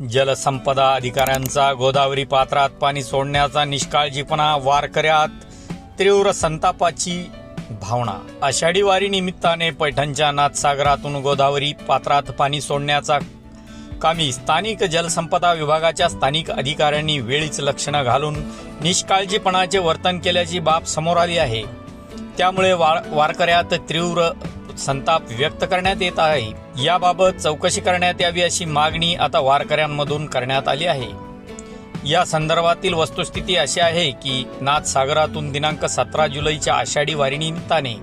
जलसंपदा अधिकाऱ्यांचा गोदावरी पात्रात पाणी सोडण्याचा निष्काळजीपणा वारकऱ्यात तीव्र संतापाची भावना. आषाढी वारी निमित्ताने पैठणच्या नाथसागरातून गोदावरी पात्रात पाणी सोडण्याचा कामी स्थानिक जलसंपदा विभागाच्या स्थानिक अधिकाऱ्यांनी वेळीच लक्षणं घालून निष्काळजीपणाचे वर्तन केल्याची बाब समोर आली आहे. त्यामुळे वार- वारकऱ्यात तीव्र संताप व्यक्त करण्यात येत आहे. याबाबत चौकशी करण्यात यावी अशी मागणी आता वारकऱ्यांमधून करण्यात आली आहे. या संदर्भातील वस्तुस्थिती अशी आहे की नाथ सागरातून दिनांक सतरा जुलैच्या आषाढी वारीनिमित्ताने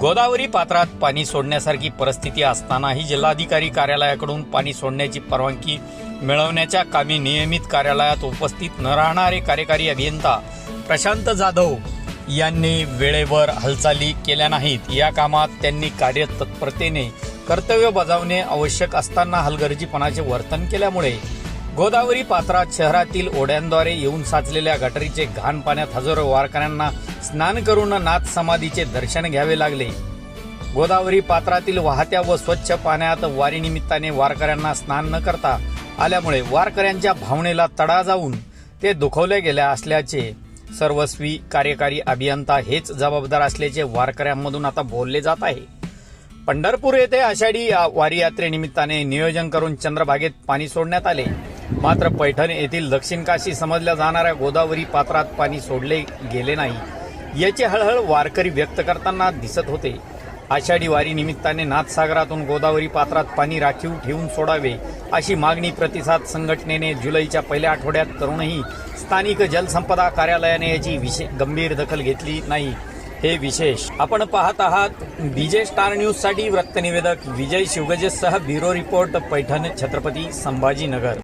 गोदावरी पात्रात पाणी सोडण्यासारखी परिस्थिती असतानाही जिल्हाधिकारी कार्यालयाकडून पाणी सोडण्याची परवानगी मिळवण्याच्या कामी नियमित कार्यालयात उपस्थित न राहणारे कार्यकारी अभियंता प्रशांत जाधव यांनी वेळेवर हालचाली केल्या नाहीत. या कामात त्यांनी कार्यतत्परतेने कर्तव्य बजावणे आवश्यक असताना हलगर्जीपणाचे वर्तन केल्यामुळे गोदावरी पात्रात शहरातील ओढ्यांद्वारे येऊन साचलेल्या गटरीचे घाण पाण्यात हजारो वारकऱ्यांना स्नान करून नाथ समाधीचे दर्शन घ्यावे लागले. गोदावरी पात्रातील वाहत्या व स्वच्छ पाण्यात वारीनिमित्ताने वारकऱ्यांना स्नान न करता आल्यामुळे वारकऱ्यांच्या भावनेला तडा जाऊन ते दुखवले गेल्या असल्याचे सर्वस्वी कार्यकारी अभियंता हेच जबाबदार असल्याचे वारकऱ्यांमधून आता बोलले जात आहे. पंढरपूर येथे आषाढी या वारी यात्रेनिमित्ताने नियोजन करून चंद्रभागेत पाणी सोडण्यात आले. मात्र पैठण येथील दक्षिण काशी समजल्या जाणाऱ्या गोदावरी पात्रात पाणी सोडले गेले नाही. याची हळहळ वारकरी व्यक्त करताना दिसत होते. आषाढी वारी निमित्ताने नाथसागरातून गोदावरी पात्रात पाणी राखीव ठेवून सोडावे अशी मागणी प्रतिसाद संघटनेने जुलैच्या पहिल्या आठवड्यात करूनही स्थानिक जलसंपदा कार्यालयाने याची विशेष गंभीर दखल घेतली नाही. हे विशेष. आपण पाहत आहात विजय स्टार न्यूजसाठी वृत्तनिवेदक विजय शिवगजेसह ब्युरो रिपोर्ट पैठण छत्रपती संभाजीनगर.